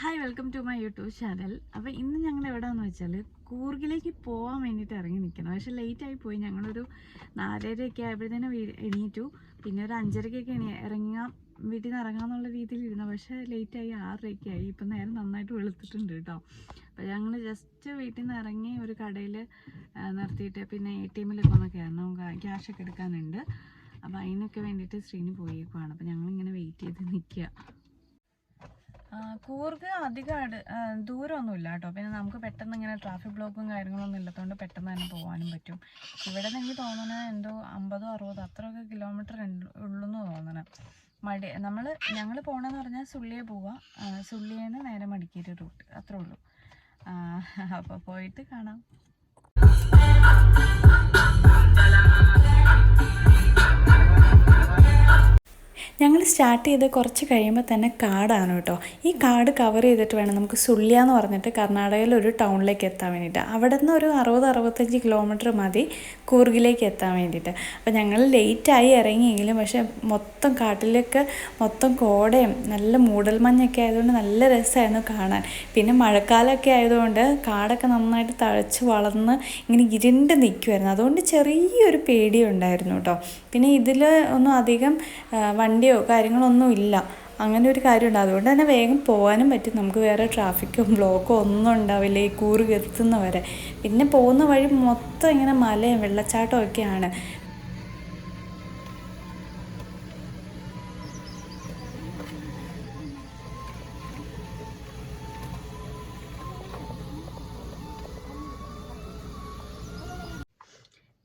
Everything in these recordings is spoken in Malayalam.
Hi welcome to my YouTube channel അപ്പോൾ ഇന്ന് ഞങ്ങൾ എവിടെയാണെന്ന് വെച്ചാൽ കൂർഗിലേക്ക് പോകാൻ വേണ്ടിയിട്ട് ഇറങ്ങി നിൽക്കണം പക്ഷേ ലേറ്റ് ആയി പോയി. ഞങ്ങളൊരു നാലരയൊക്കെ ആയപ്പോഴത്തേനും എണീറ്റു. പിന്നെ ഒരു അഞ്ചരയ്ക്കൊക്കെ എണീ ഇറങ്ങാം വീട്ടിൽ നിന്ന് ഇറങ്ങാമെന്നുള്ള രീതിയിൽ ഇരുന്നു. പക്ഷേ ലേറ്റായി ആറരയൊക്കെ ആയി. ഇപ്പം നേരം നന്നായിട്ട് വെളുത്തിട്ടുണ്ട് കേട്ടോ. അപ്പോൾ ഞങ്ങൾ ജസ്റ്റ് വീട്ടിൽ നിന്ന് ഇറങ്ങി ഒരു കടയിൽ നിർത്തിയിട്ട് പിന്നെ എ ടി എമ്മിലൊക്കെ ഒന്ന് കയറണം ക്യാഷൊക്കെ എടുക്കാനുണ്ട്. അപ്പോൾ അതിനൊക്കെ വേണ്ടിയിട്ട് ശ്രീനി പോയേക്കുവാണ്. അപ്പോൾ ഞങ്ങളിങ്ങനെ വെയിറ്റ് ചെയ്ത് നിൽക്കുക കൂർഗ് അധികം ദൂരമൊന്നുമില്ല കേട്ടോ. പിന്നെ നമുക്ക് പെട്ടെന്ന് ഇങ്ങനെ ട്രാഫിക് ബ്ലോക്കും കാര്യങ്ങളൊന്നും ഇല്ലാത്തതുകൊണ്ട് പെട്ടെന്ന് തന്നെ പോകാനും പറ്റും. ഇവിടെ നിന്ന് എനിക്ക് തോന്നണ എന്തോ അമ്പതോ അറുപതോ അത്രയൊക്കെ കിലോമീറ്റർ ഉള്ളൂന്ന് തോന്നണം. മടി നമ്മൾ ഞങ്ങൾ പോകണമെന്ന് പറഞ്ഞാൽ സുള്ളിയെ പോവാം. ആ, സുള്ളിയേന്ന് നേരെ മടിക്കേരി റൂട്ട് അത്രേ ഉള്ളൂ. അപ്പോൾ പോയിട്ട് കാണാം. ഞങ്ങൾ സ്റ്റാർട്ട് ചെയ്ത് കുറച്ച് കഴിയുമ്പോൾ തന്നെ കാടാണ് കേട്ടോ. ഈ കാട് കവർ ചെയ്തിട്ട് വേണം നമുക്ക് സുള്ളിയ എന്ന് പറഞ്ഞിട്ട് കർണാടകയിലെ ഒരു ടൗണിലേക്ക് എത്താൻ വേണ്ടിയിട്ട്. അവിടെ നിന്ന് ഒരു അറുപത് അറുപത്തഞ്ച് കിലോമീറ്റർ മതി കൂർഗിലേക്ക് എത്താൻ വേണ്ടിയിട്ട്. അപ്പോൾ ഞങ്ങൾ ലേറ്റായി ഇറങ്ങിയെങ്കിലും പക്ഷേ മൊത്തം കാട്ടിലൊക്കെ മൊത്തം കോടയും നല്ല മൂടൽമഞ്ഞൊക്കെ ആയതുകൊണ്ട് നല്ല രസമായിരുന്നു കാണാൻ. പിന്നെ മഴക്കാലമൊക്കെ ആയതുകൊണ്ട് കാടൊക്കെ നന്നായിട്ട് തഴച്ച് വളർന്ന് ഇങ്ങനെ ഇരുണ്ട് നിൽക്കുമായിരുന്നു അതുകൊണ്ട് ചെറിയൊരു പേടിയുണ്ടായിരുന്നു കേട്ടോ. പിന്നെ ഇതിൽ ഒന്നും അധികം ആ, വണ്ടിയോ കാര്യങ്ങളൊന്നും ഇല്ല. അങ്ങനെ ഒരു കാര്യമുണ്ട്. അതുകൊണ്ട് തന്നെ വേഗം പോകാനും പറ്റും. നമുക്ക് വേറെ ട്രാഫിക്കോ ബ്ലോക്കോ ഒന്നും ഉണ്ടാവില്ല ഈ കൂറ് എത്തുന്നവരെ പിന്നെ പോകുന്ന വഴി മൊത്തം ഇങ്ങനെ മലയും വെള്ളച്ചാട്ടവും ഒക്കെയാണ്.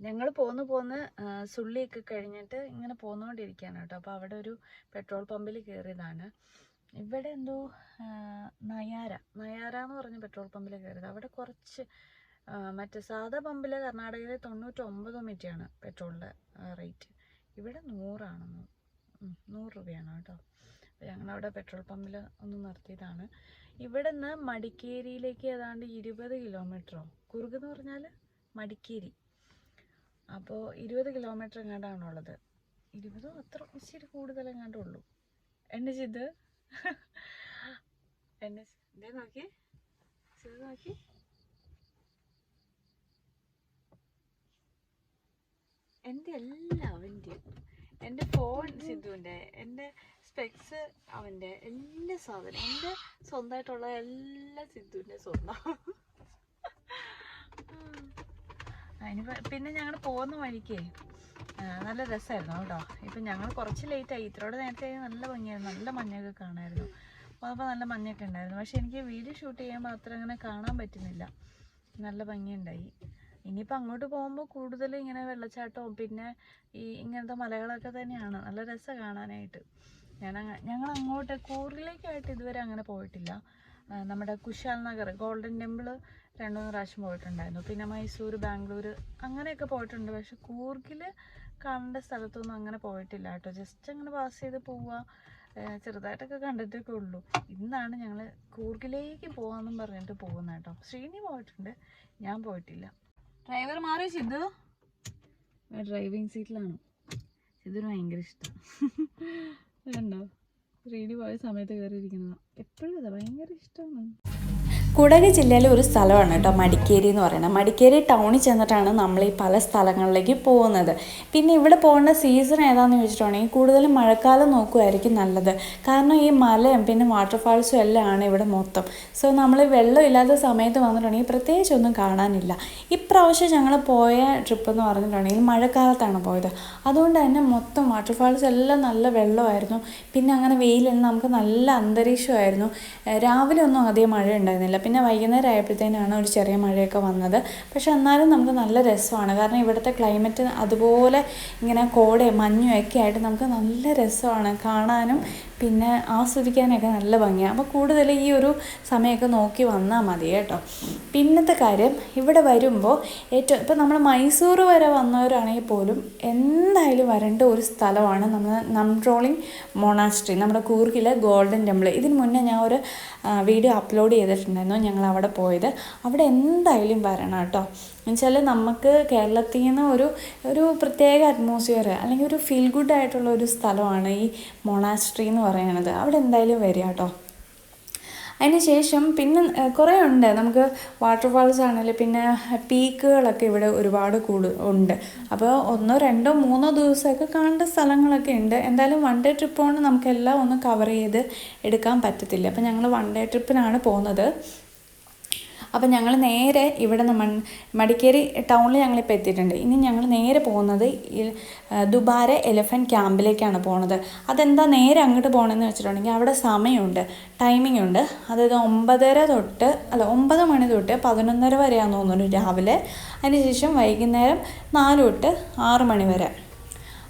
ഞങ്ങൾ പോന്ന് പോന്ന് സുള്ളിയൊക്കെ കഴിഞ്ഞിട്ട് ഇങ്ങനെ പോന്നുകൊണ്ടിരിക്കുകയാണ് കേട്ടോ. അപ്പോൾ അവിടെ ഒരു പെട്രോൾ പമ്പിൽ കയറിയതാണ് ഇവിടെ എന്തോ നയാര. നയാര എന്ന് പറഞ്ഞ പെട്രോൾ പമ്പിൽ കയറിയത് അവിടെ കുറച്ച് മറ്റേ സാധാ പമ്പിൽ കർണാടകയിൽ തൊണ്ണൂറ്റൊമ്പത് മിനിറ്റാണ് പെട്രോളിന്റെ റേറ്റ്. ഇവിടെ നൂറാണെന്ന്. നൂറ് രൂപയാണ് കേട്ടോ. ഞങ്ങളവിടെ പെട്രോൾ പമ്പിൽ ഒന്ന് നിർത്തിയതാണ്. ഇവിടെ നിന്ന് മടിക്കേരിയിലേക്ക് ഏതാണ്ട് ഇരുപത് കിലോമീറ്ററോ? കുറുക് എന്ന് പറഞ്ഞാൽ മടിക്കേരി. അപ്പോൾ ഇരുപത് കിലോമീറ്റർ എങ്ങാണ്ടാണുള്ളത്. ഇരുപതോ അത്ര ഇച്ചിരി കൂടുതൽ എങ്ങാണ്ടേ ഉള്ളൂ. എന്നെ ചെയ്ത്. എന്നെ ഇതേ നോക്കി. ചെയ്ത് നോക്കി. എന്റെ എല്ലാം അവന്റെ എന്റെ ഫോൺ സിദ്ധുവിന്റെ എന്റെ സ്പെക്സ് അവന്റെ എല്ലാ സാധനം എന്റെ സ്വന്തമായിട്ടുള്ള എല്ലാ സിദ്ധുവിന്റെ സ്വന്തം. അതിന് പിന്നെ ഞങ്ങൾ പോകുന്ന വഴിക്കേ നല്ല രസമായിരുന്നു കേട്ടോ. ഇപ്പം ഞങ്ങൾ കുറച്ച് ലേറ്റായി ഇത്രയോടെ നേരത്തെ നല്ല ഭംഗിയായിരുന്നു. നല്ല മഞ്ഞൊക്കെ കാണായിരുന്നു. അപ്പോൾ നല്ല മഞ്ഞൊക്കെ ഉണ്ടായിരുന്നു. പക്ഷേ എനിക്ക് വീഡിയോ ഷൂട്ട് ചെയ്യാൻ മാത്രം അങ്ങനെ കാണാൻ പറ്റുന്നില്ല. നല്ല ഭംഗിയുണ്ടായി. ഇനിയിപ്പോൾ അങ്ങോട്ട് പോകുമ്പോൾ കൂടുതൽ ഇങ്ങനെ വെള്ളച്ചാട്ടവും പിന്നെ ഈ ഇങ്ങനത്തെ മലകളൊക്കെ തന്നെയാണ്. നല്ല രസം കാണാനായിട്ട്. ഞാൻ ഞങ്ങൾ അങ്ങോട്ട് കൂറിലേക്കായിട്ട് ഇതുവരെ അങ്ങനെ പോയിട്ടില്ല. നമ്മുടെ കുശാൽ നഗർ ഗോൾഡൻ ടെമ്പിൾ രണ്ടു മൂന്ന് പ്രാവശ്യം പോയിട്ടുണ്ടായിരുന്നു. പിന്നെ മൈസൂർ ബാംഗ്ലൂർ അങ്ങനെയൊക്കെ പോയിട്ടുണ്ട്. പക്ഷെ കൂർഗിൽ കണ്ട സ്ഥലത്തൊന്നും അങ്ങനെ പോയിട്ടില്ല കേട്ടോ. ജസ്റ്റ് അങ്ങനെ പാസ് ചെയ്ത് പോവുക ചെറുതായിട്ടൊക്കെ കണ്ടിട്ടൊക്കെ ഉള്ളൂ. ഇന്നാണ് ഞങ്ങൾ കൂർഗിലേക്ക് പോകാമെന്നും പറഞ്ഞിട്ട് പോകുന്നത് കേട്ടോ. ശ്രീനി പോയിട്ടുണ്ട്. ഞാൻ പോയിട്ടില്ല. ഡ്രൈവർ മാറി സിദ്ധു? ഡ്രൈവിംഗ് സീറ്റിലാണ് സിദ്ധുന് ഭയങ്കര ഇഷ്ടം. കണ്ടോ ശ്രീനി പോയ സമയത്ത് കയറിയിരിക്കുന്നതാണ് എപ്പോഴും അതാ ഭയങ്കര ഇഷ്ടമാണ് കുടക് ജില്ലയിലെ ഒരു സ്ഥലമാണ് കേട്ടോ മടിക്കേരി എന്ന് പറയുന്നത്. മടിക്കേരി ടൗണിൽ ചെന്നിട്ടാണ് നമ്മൾ ഈ പല സ്ഥലങ്ങളിലേക്ക് പോകുന്നത്. പിന്നെ ഇവിടെ പോകേണ്ട സീസൺ ഏതാണെന്ന് ചോദിച്ചിട്ടുണ്ടെങ്കിൽ കൂടുതലും മഴക്കാലം നോക്കുമായിരിക്കും നല്ലത്. കാരണം ഈ മലയും പിന്നെ വാട്ടർഫാൾസും എല്ലാം ആണ് ഇവിടെ മൊത്തം. സോ നമ്മൾ വെള്ളം ഇല്ലാത്ത സമയത്ത് വന്നിട്ടുണ്ടെങ്കിൽ പ്രത്യേകിച്ചൊന്നും കാണാനില്ല. ഇപ്രാവശ്യം ഞങ്ങൾ പോയ ട്രിപ്പ് എന്ന് പറഞ്ഞിട്ടുണ്ടെങ്കിൽ മഴക്കാലത്താണ് പോയത്. അതുകൊണ്ട് തന്നെ മൊത്തം വാട്ടർഫാൾസ് എല്ലാം നല്ല വെള്ളമായിരുന്നു. പിന്നെ അങ്ങനെ വെയിലെല്ലാം നമുക്ക് നല്ല അന്തരീക്ഷമായിരുന്നു. രാവിലെ ഒന്നും അധികം മഴ ഉണ്ടായിരുന്നില്ല. പിന്നെ വൈകുന്നേരം ആയപ്പോഴത്തേനാണ് ഒരു ചെറിയ മഴയൊക്കെ വന്നത്. പക്ഷെ എന്നാലും നമുക്ക് നല്ല രസമാണ്. കാരണം ഇവിടുത്തെ ക്ലൈമറ്റ് അതുപോലെ ഇങ്ങനെ കോടയും മഞ്ഞും ഒക്കെ ആയിട്ട് നമുക്ക് നല്ല രസമാണ് കാണാനും. പിന്നെ ആസ്വദിക്കാനൊക്കെ നല്ല ഭംഗിയാണ് അപ്പോൾ കൂടുതൽ ഈ ഒരു സമയമൊക്കെ നോക്കി വന്നാൽ മതി കേട്ടോ. പിന്നത്തെ കാര്യം ഇവിടെ വരുമ്പോൾ ഏറ്റവും ഇപ്പം നമ്മൾ മൈസൂർ വരെ വന്നവരാണെങ്കിൽ പോലും എന്തായാലും വരേണ്ട ഒരു സ്ഥലമാണ് നമ്മൾ നംട്രോളിങ് മൊണാസ്ട്രി നമ്മുടെ കൂർഗിലെ ഗോൾഡൻ ടെമ്പിൾ. ഇതിന് മുന്നേ ഞാൻ ഒരു വീഡിയോ അപ്ലോഡ് ചെയ്തിട്ടുണ്ടായിരുന്നു ഞങ്ങൾ അവിടെ പോയത്. അവിടെ എന്തായാലും വരണം കേട്ടോ. എന്നുവെച്ചാൽ നമുക്ക് കേരളത്തിൽ നിന്ന് ഒരു ഒരു പ്രത്യേക അറ്റ്മോസ്ഫിയർ അല്ലെങ്കിൽ ഒരു ഫീൽ ഗുഡ് ആയിട്ടുള്ള ഒരു സ്ഥലമാണ് ഈ മൊണാസ്ട്രി എന്ന് പറയുന്നത്. അവിടെ എന്തായാലും വരിക കേട്ടോ. അതിനുശേഷം പിന്നെ കുറേ ഉണ്ട്. നമുക്ക് വാട്ടർഫാൾസ് ആണെങ്കിലും പിന്നെ പീക്കുകളൊക്കെ ഇവിടെ ഒരുപാട് കൂടു ഉണ്ട്. അപ്പോൾ ഒന്നോ രണ്ടോ മൂന്നോ ദിവസമൊക്കെ കാണേണ്ട സ്ഥലങ്ങളൊക്കെ ഉണ്ട്. എന്തായാലും വൺ ഡേ ട്രിപ്പ് കൊണ്ട് നമുക്കെല്ലാം ഒന്ന് കവർ ചെയ്ത് എടുക്കാൻ പറ്റത്തില്ല. അപ്പോൾ ഞങ്ങൾ വൺ ഡേ ട്രിപ്പിനാണ് പോകുന്നത്. അപ്പം ഞങ്ങൾ നേരെ ഇവിടെ നിന്ന് മടിക്കേരി ടൗണിൽ ഞങ്ങളിപ്പോൾ എത്തിയിട്ടുണ്ട്. ഇനി ഞങ്ങൾ നേരെ പോകുന്നത് ദുബാര എലിഫന്റ് ക്യാമ്പിലേക്കാണ് പോകുന്നത് അതെന്താ നേരെ അങ്ങോട്ട് പോകണമെന്ന് വെച്ചിട്ടുണ്ടെങ്കിൽ അവിടെ സമയമുണ്ട് ടൈമിംഗ് ഉണ്ട്. അതായത് ഒമ്പതര തൊട്ട് അല്ല ഒമ്പത് മണി തൊട്ട് പതിനൊന്നര വരെയാണെന്ന് തോന്നുന്നു രാവിലെ. അതിനുശേഷം വൈകുന്നേരം നാല് തൊട്ട് ആറ് മണി വരെ.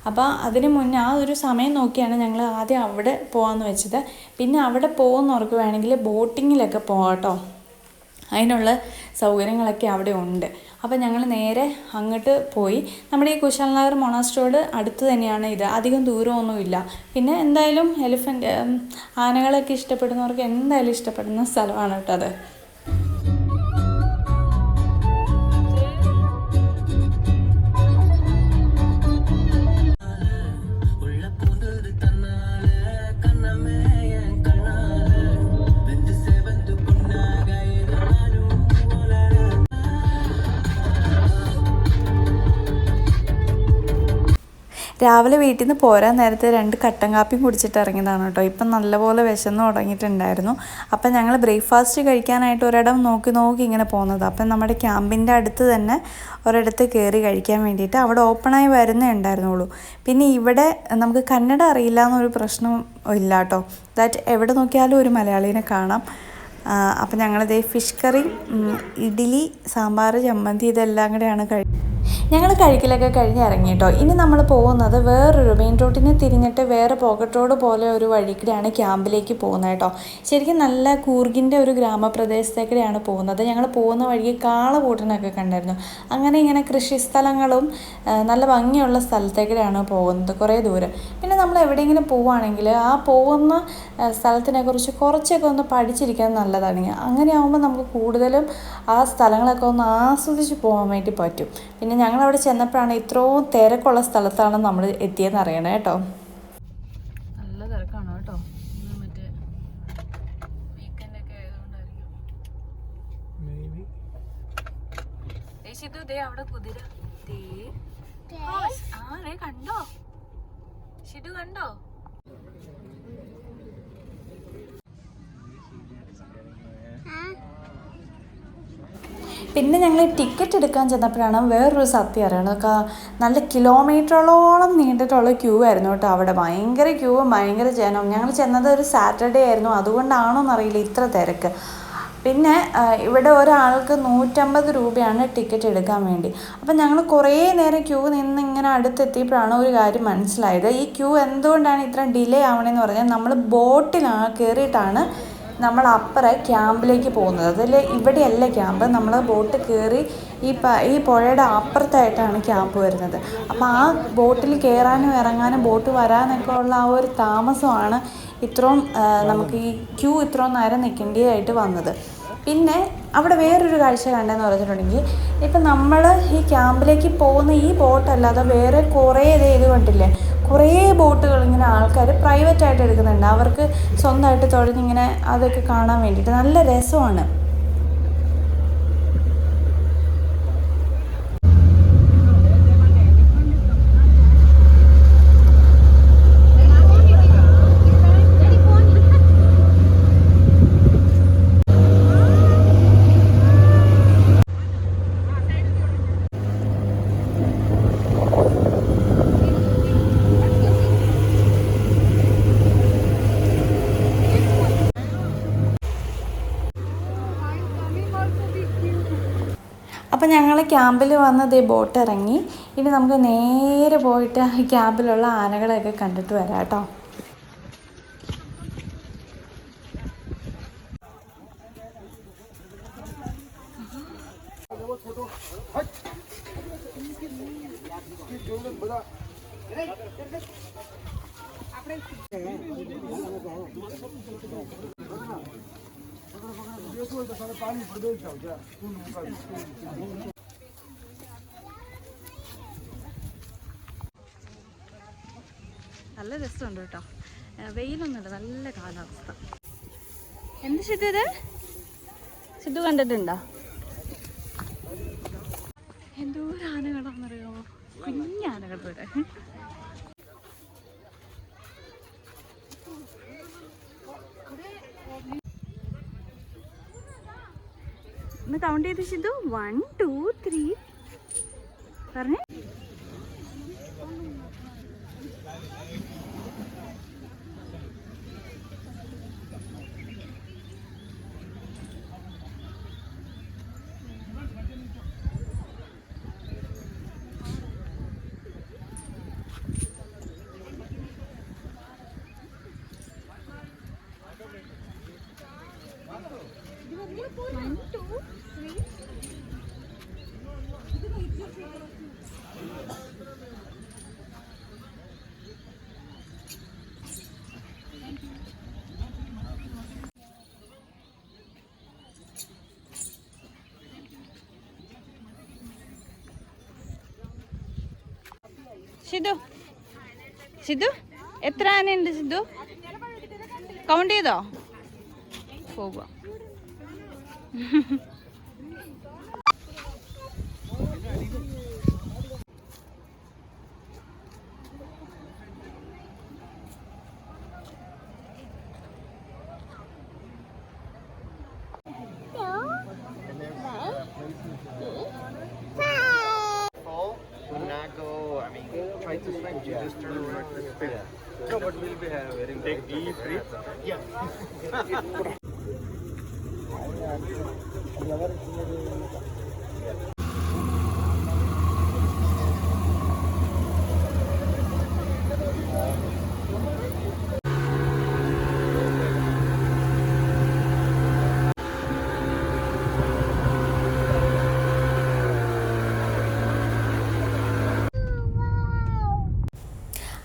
അപ്പോൾ അതിന് മുന്നേ ആ ഒരു സമയം നോക്കിയാണ് ഞങ്ങൾ ആദ്യം അവിടെ പോകാമെന്ന് വെച്ചത്. പിന്നെ അവിടെ പോകുന്നവർക്ക് വേണമെങ്കിൽ ബോട്ടിങ്ങിലൊക്കെ പോകാം കേട്ടോ അതിനുള്ള സൗകര്യങ്ങളൊക്കെ അവിടെ ഉണ്ട്. അപ്പോൾ ഞങ്ങൾ നേരെ അങ്ങോട്ട് പോയി. നമ്മുടെ ഈ കുശാൽ നഗർ മൊണാസ്ട്രോഡ് അടുത്ത് തന്നെയാണ് ഇത്. അധികം ദൂരമൊന്നുമില്ല. പിന്നെ എന്തായാലും എലിഫന്റ് ആനകളൊക്കെ ഇഷ്ടപ്പെടുന്നവർക്ക് എന്തായാലും ഇഷ്ടപ്പെടുന്ന സ്ഥലമാണ് കേട്ടോ അത്. രാവിലെ വീട്ടിൽ നിന്ന് പോരാൻ നേരത്തെ രണ്ട് കട്ടൻ കാപ്പിയും കുടിച്ചിട്ട് ഇറങ്ങിയതാണ് കേട്ടോ. ഇപ്പം നല്ലപോലെ വിശന്ന് തുടങ്ങിയിട്ടുണ്ടായിരുന്നു. അപ്പം ഞങ്ങൾ ബ്രേക്ക്ഫാസ്റ്റ് കഴിക്കാനായിട്ട് ഒരിടം നോക്കി നോക്കി ഇങ്ങനെ പോകുന്നത് അപ്പം നമ്മുടെ ക്യാമ്പിന്റെ അടുത്ത് തന്നെ ഒരിടത്ത് കയറി കഴിക്കാൻ വേണ്ടിയിട്ട് അവിടെ ഓപ്പണായി വരുന്നേ ഉണ്ടായിരുന്നുള്ളൂ. പിന്നെ ഇവിടെ നമുക്ക് കന്നഡ അറിയില്ല എന്നൊരു പ്രശ്നം ഇല്ല കേട്ടോ. ദാറ്റ് എവിടെ നോക്കിയാലും ഒരു മലയാളീനെ കാണാം. അപ്പം ഞങ്ങളിതേ ഫിഷ് കറി ഇഡ്ഡലി സാമ്പാർ ചമ്മന്തി ഇതെല്ലാം കൂടെയാണ് കഴി ഞങ്ങൾ കഴിക്കലൊക്കെ കഴിഞ്ഞ് ഇറങ്ങി കേട്ടോ ഇനി നമ്മൾ പോകുന്നത് വേറൊരു മെയിൻ റോട്ടിനെ തിരിഞ്ഞിട്ട് വേറെ പോക്കറ്റ് റോഡ് പോലെ ഒരു വഴി ക്യാമ്പിലേക്ക് പോകുന്നത് കേട്ടോ. ശരിക്കും നല്ല കൂർഗിന്റെ ഒരു ഗ്രാമപ്രദേശത്തേക്കൂടെയാണ് പോകുന്നത്. ഞങ്ങൾ പോകുന്ന വഴിക്ക് കാളകൂട്ടനൊക്കെ കണ്ടായിരുന്നു. അങ്ങനെ ഇങ്ങനെ കൃഷി സ്ഥലങ്ങളും നല്ല ഭംഗിയുള്ള സ്ഥലത്തേക്കൂടെയാണ് പോകുന്നത് കുറേ ദൂരം. പിന്നെ നമ്മൾ എവിടെയെങ്കിലും പോവുകയാണെങ്കിൽ ആ പോകുന്ന സ്ഥലത്തിനെക്കുറിച്ച് സ്ഥലത്തിനെ കുറച്ചൊക്കെ ഒന്ന് പഠിച്ചിരിക്കാൻ നല്ലതാണ് അങ്ങനെ ആകുമ്പോൾ നമുക്ക് കൂടുതലും ആ സ്ഥലങ്ങളൊക്കെ ഒന്ന് ആസ്വദിച്ച് പോകാൻ വേണ്ടി പറ്റും. പിന്നെ ഞങ്ങൾ അവിടെ ചെന്നപ്പോഴാണ് ഇത്രയും തിരക്കുള്ള സ്ഥലത്താണ് നമ്മൾ എത്തിയെന്ന് അറിയണേ കേട്ടോ. നല്ല തിരക്കാണ് കേട്ടോ. ദേ അവിടെ കുതിര. ദേ. ആ കണ്ടോ? ഷിഡു കണ്ടോ? പിന്നെ ഞങ്ങൾ ടിക്കറ്റ് എടുക്കാൻ ചെന്നപ്പോഴാണ് വേറൊരു സത്യം അറിയണത്. നല്ല കിലോമീറ്ററോളം നീണ്ടിട്ടുള്ള ക്യൂ ആയിരുന്നു കേട്ടോ അവിടെ. ഭയങ്കര ക്യൂവും ഭയങ്കര ജനവും. ഞങ്ങൾ ചെന്നത് ഒരു സാറ്റർഡേ ആയിരുന്നു. അതുകൊണ്ടാണോ എന്നറിയില്ല ഇത്ര തിരക്ക്. പിന്നെ ഇവിടെ ഒരാൾക്ക് നൂറ്റമ്പത് രൂപയാണ് ടിക്കറ്റ് എടുക്കാൻ വേണ്ടി. അപ്പം ഞങ്ങൾ കുറേ നേരം ക്യൂ നിന്ന് ഇങ്ങനെ അടുത്തെത്തിയപ്പോഴാണ് ഒരു കാര്യം മനസ്സിലായത്. ഈ ക്യൂ എന്തുകൊണ്ടാണ് ഇത്ര ഡിലേ ആവണമെന്ന് പറഞ്ഞാൽ നമ്മൾ ബോട്ടിലാണ് കയറിയിട്ടാണ് നമ്മൾ അപ്പുറം ക്യാമ്പിലേക്ക് പോകുന്നത്. അതിൽ ഇവിടെയല്ല ക്യാമ്പ്. നമ്മൾ ബോട്ട് കയറി ഈ പ ഈ പുഴയുടെ അപ്പുറത്തായിട്ടാണ് ക്യാമ്പ് വരുന്നത്. അപ്പോൾ ആ ബോട്ടിൽ കയറാനും ഇറങ്ങാനും ബോട്ട് വരാനൊക്കെ ഉള്ള ആ ഒരു താമസമാണ് ഇത്രയും നമുക്ക് ഈ ക്യൂ ഇത്രയും നേരം നിൽക്കേണ്ടതായിട്ട് വന്നത്. പിന്നെ അവിടെ വേറൊരു കാഴ്ച കണ്ടെന്ന് പറഞ്ഞിട്ടുണ്ടെങ്കിൽ ഇപ്പം നമ്മൾ ഈ ക്യാമ്പിലേക്ക് പോകുന്ന ഈ ബോട്ടല്ലാതെ വേറെ കുറേ ഇത് ഇത് കണ്ടില്ലേ? കുറേ ബോട്ടുകൾ ഇങ്ങനെ ആൾക്കാർ പ്രൈവറ്റായിട്ട് എടുക്കുന്നുണ്ട്. അവർക്ക് സ്വന്തമായിട്ട് തുഴഞ്ഞിങ്ങനെ അതൊക്കെ കാണാൻ വേണ്ടിയിട്ട്. നല്ല രസമാണ്. അപ്പം ഞങ്ങൾ ക്യാമ്പിൽ വന്നത് ഈ ബോട്ട് ഇറങ്ങി ഇനി നമുക്ക് നേരെ പോയിട്ട് ക്യാമ്പിലുള്ള ആനകളെയൊക്കെ കണ്ടിട്ട് വരാം കേട്ടോ. നല്ല രസമുണ്ട് കേട്ടോ. വെയിലൊന്നുമില്ല നല്ല കാലാവസ്ഥ. എന്ത് സിദ്ധു ഇത്? കണ്ടിട്ടുണ്ടോ? എന്തോ ആനകളാണെന്നറിയാമോ കുഞ്ഞാനകൾ ചെയ്ത് സിദ്ധു വൺ ടു ത്രീ പറഞ്ഞേ? സിദ്ധു? സിദ്ധു? എത്ര ആനയുണ്ട് സിദ്ധു? കൗണ്ട് ചെയ്തോ? പോകുക you just turn around and spin. No, but we'll be having Take deep breath. Yeah.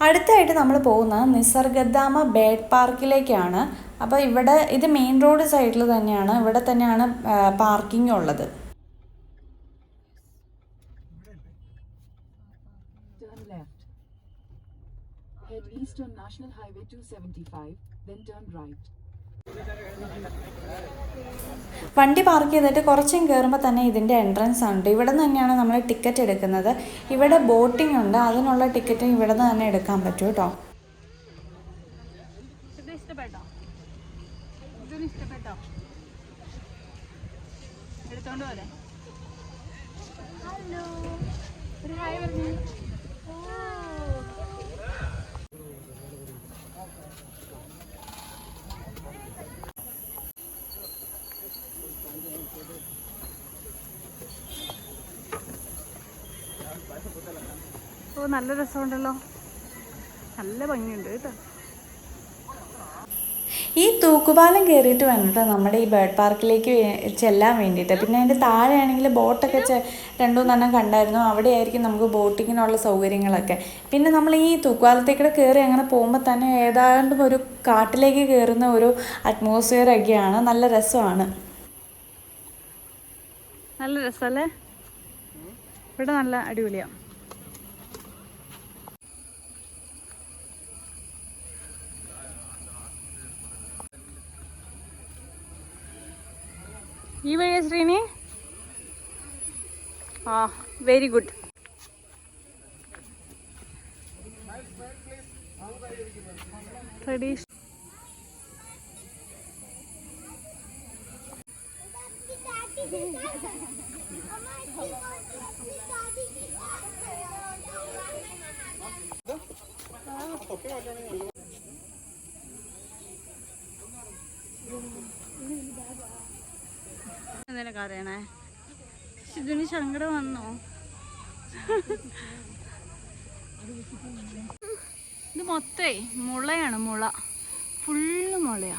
അടുത്തായിട്ട് നമ്മൾ പോകുന്നത് നിസർഗദാമ ബേഡ് പാർക്കിലേക്കാണ് അപ്പോൾ ഇവിടെ ഇത് മെയിൻ റോഡ് സൈഡിൽ തന്നെയാണ് ഇവിടെ തന്നെയാണ് പാർക്കിംഗ് ഉള്ളത്. Head east on National Highway 275, then turn right. വണ്ടി പാർക്ക് ചെയ്തിട്ട് കുറച്ചും കയറുമ്പോൾ തന്നെ ഇതിന്റെ എൻട്രൻസ് ഉണ്ട് ഇവിടെ നിന്ന് തന്നെയാണ് നമ്മൾ ടിക്കറ്റ് എടുക്കുന്നത്. ഇവിടെ ബോട്ടിംഗ് ഉണ്ട്. അതിനുള്ള ടിക്കറ്റും ഇവിടെ നിന്ന് തന്നെ എടുക്കാൻ പറ്റും കേട്ടോ ഇഷ്ടപ്പെട്ടോ? സിദ്ധുവിന് ഇഷ്ടപ്പെട്ടോ? എടുത്തോണ്ട് പോലെ ഹലോ ഒരു ഹായ് പറഞ്ഞു. ഓ നല്ല രസമുണ്ടല്ലോ. നല്ല ഭംഗിയുണ്ട് കേട്ടോ. ഈ തൂക്കുപാലം കയറിയിട്ട് വേണം കേട്ടോ നമ്മുടെ ഈ ബേർഡ് പാർക്കിലേക്ക് ചെല്ലാൻ വേണ്ടിയിട്ട്. പിന്നെ അതിന്റെ താഴെയാണെങ്കിൽ ബോട്ടൊക്കെ ചെ രണ്ടു മൂന്നെണ്ണം കണ്ടായിരുന്നു. അവിടെ ആയിരിക്കും നമുക്ക് ബോട്ടിങ്ങിനുള്ള സൗകര്യങ്ങളൊക്കെ. പിന്നെ നമ്മൾ ഈ തൂക്കുപാലത്തേക്കൂടെ കയറി അങ്ങനെ പോകുമ്പോൾ തന്നെ ഏതാണ്ട് ഒരു കാട്ടിലേക്ക് കയറുന്ന ഒരു അറ്റ്മോസ്ഫിയർ ഒക്കെയാണ്. നല്ല രസമാണ്. നല്ല രസമല്ലേ? ഇവിടെ നല്ല അടിപൊളിയാണ് ഈ വഴിയാ ശ്രീനി ആ വെരി ഗുഡ് ട്രഡീഷണൽ എന്തിനൊക്കെ അറിയണേ ഇതിന് സങ്കടം വന്നോ? ഇത് മൊത്തേ മുളയാണ് മുള. ഫുള്ള് മുളയാ.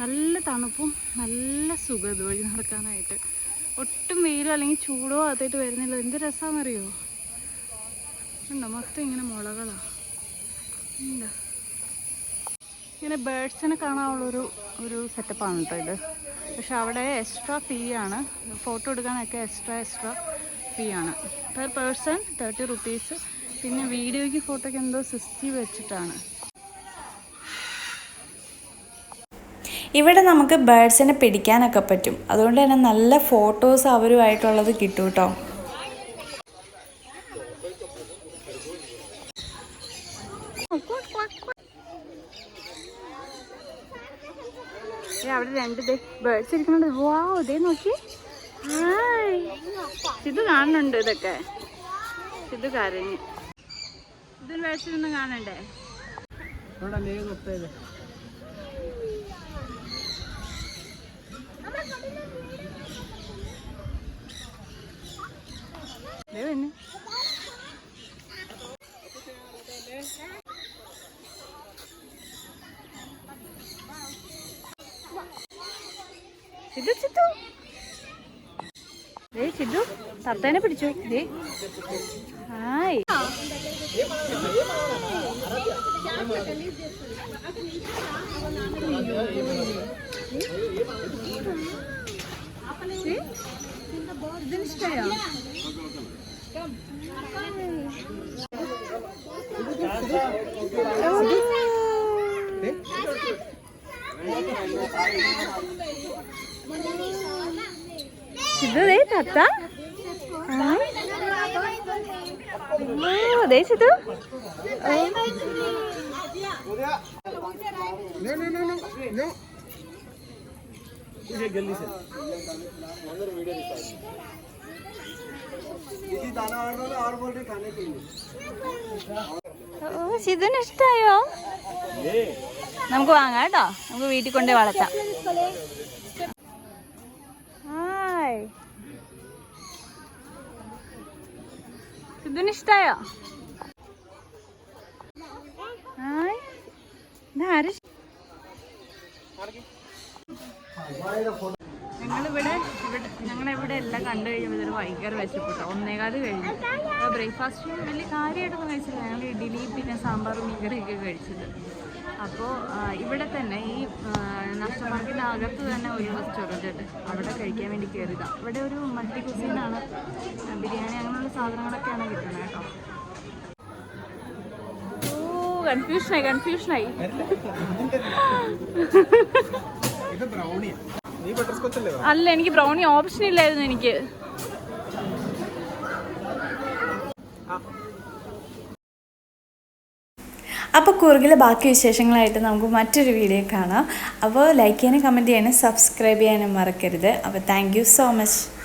നല്ല തണുപ്പും നല്ല സുഖം ഇതുവഴി നടക്കാനായിട്ട്. ഒട്ടും വെയിലോ അല്ലെങ്കിൽ ചൂടോ അതായിട്ട് വരുന്നില്ല. എന്ത് രസമാണെന്നറിയോ ഉണ്ടോ മൊത്തം ഇങ്ങനെ മുളകളാ. ഉണ്ടോ ഇങ്ങനെ ബേഡ്സിനെ കാണാനുള്ളൊരു ഒരു സെറ്റപ്പാണ് കേട്ടോ ഇത്. പക്ഷെ അവിടെ എക്സ്ട്രാ ഫീ ആണ്. ഫോട്ടോ എടുക്കാനൊക്കെ എക്സ്ട്രാ എക്സ്ട്രാ ഫീ ആണ്. പെർ പേഴ്സൺ തേർട്ടി റുപ്പീസ് പിന്നെ വീഡിയോയ്ക്ക് ഫോട്ടോയ്ക്ക് എന്തോ സിക്സ്റ്റി വെച്ചിട്ടാണ്. ഇവിടെ നമുക്ക് ബേഡ്സിനെ പിടിക്കാനൊക്കെ പറ്റും. അതുകൊണ്ട് തന്നെ നല്ല ഫോട്ടോസ് അവരുമായിട്ടുള്ളത് കിട്ടും കേട്ടോ ഏ, അവിടെ ബേർഡ്സ് ഇരിക്കുന്നുണ്ട്. വാ ഇതേ നോക്കി. ഇത് കാണുന്നുണ്ട് ഇതൊക്കെ. ഇത് കരഞ്ഞ്. ബേർഡ്സ് ഒന്നും കാണണ്ടേ? ദേ സിദ്ധു തത്തേനെ പിടിച്ചു. ദേ. ഹായ്. ഇതിനിഷ്ടായോ? സിദ്ധു ദേ തത്ത. ദേ സിദ്ധു ഇഷ്ടായോ? നമുക്ക് വാങ്ങാം കേട്ടോ. നമുക്ക് വീട്ടിൽ കൊണ്ടേ വളർത്താം ഹായ് സിദ്ധുന് ഇഷ്ടായോ ഞങ്ങളിവിടെ ഇവിടെ ഞങ്ങളിവിടെ എല്ലാം കണ്ടു കഴിയുമ്പോൾ ഭയങ്കര വിശപ്പെട്ടു. ഒന്നേകാൽ കഴിഞ്ഞു. ബ്രേക്ക്ഫാസ്റ്റ് വലിയ കാര്യമായിട്ടൊന്നും കഴിച്ചില്ല. ഞങ്ങൾ ഇഡ്ഡലി പിന്നെ സാമ്പാറും മീൻകറിയൊക്കെ കഴിച്ചത്. അപ്പോൾ ഇവിടെ തന്നെ ഈ അകത്ത് തന്നെ ഒരു റെസ്റ്റോറന്റ് ഉണ്ട്. അവിടെ കഴിക്കാൻ വേണ്ടി കയറിയതാണ് അവിടെ ഒരു മൾട്ടി കുസീനാണ് ബിരിയാണി അങ്ങനെയുള്ള സാധനങ്ങളൊക്കെയാണ് കിട്ടുന്നത് കേട്ടോ. ഓ കൺഫ്യൂഷനായി കൺഫ്യൂഷനായി അല്ല എനിക്ക് ബ്രൗണി ഓപ്ഷൻ ഇല്ലായിരുന്നു എനിക്ക്. അപ്പോൾ കുറുകിലെ ബാക്കി വിശേഷങ്ങളായിട്ട് നമുക്ക് മറ്റൊരു വീഡിയോ കാണാം. അപ്പോൾ ലൈക്ക് ചെയ്യാനും കമന്റ് ചെയ്യാനും സബ്സ്ക്രൈബ് ചെയ്യാനും മറക്കരുത്. അപ്പോൾ താങ്ക് സോ മച്ച്